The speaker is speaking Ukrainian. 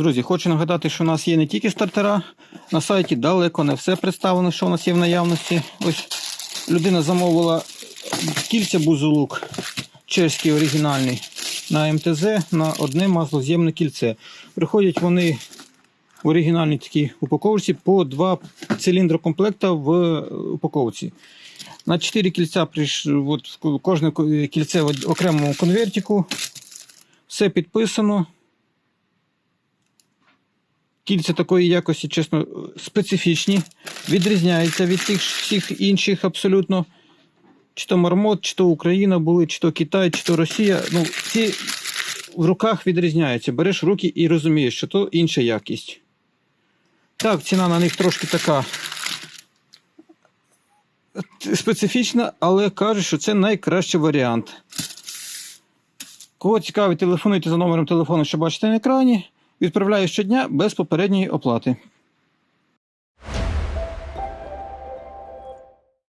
Друзі, хочу нагадати, що у нас є не тільки стартера. На сайті далеко не все представлено, що у нас є в наявності. Ось людина замовила кільця бузулук, чеський оригінальний, на МТЗ на одне маслоз'ємне кільце. Приходять вони в оригінальній такій упаковці по два циліндрокомплекта в упаковці. На 4 кільця от, кожне кільце в окремому конвертику. Все підписано. Кільця такої якості, чесно, специфічні, відрізняються від тих всіх інших абсолютно. Чи то Мармот, чи то Україна були, чи то Китай, чи то Росія. Ну, ці в руках відрізняються. Береш руки і розумієш, що то інша якість. Так, ціна на них трошки така специфічна, але кажуть, що це найкращий варіант. Кого цікавить, телефонуйте за номером телефону, що бачите на екрані. Відправляю щодня без попередньої оплати.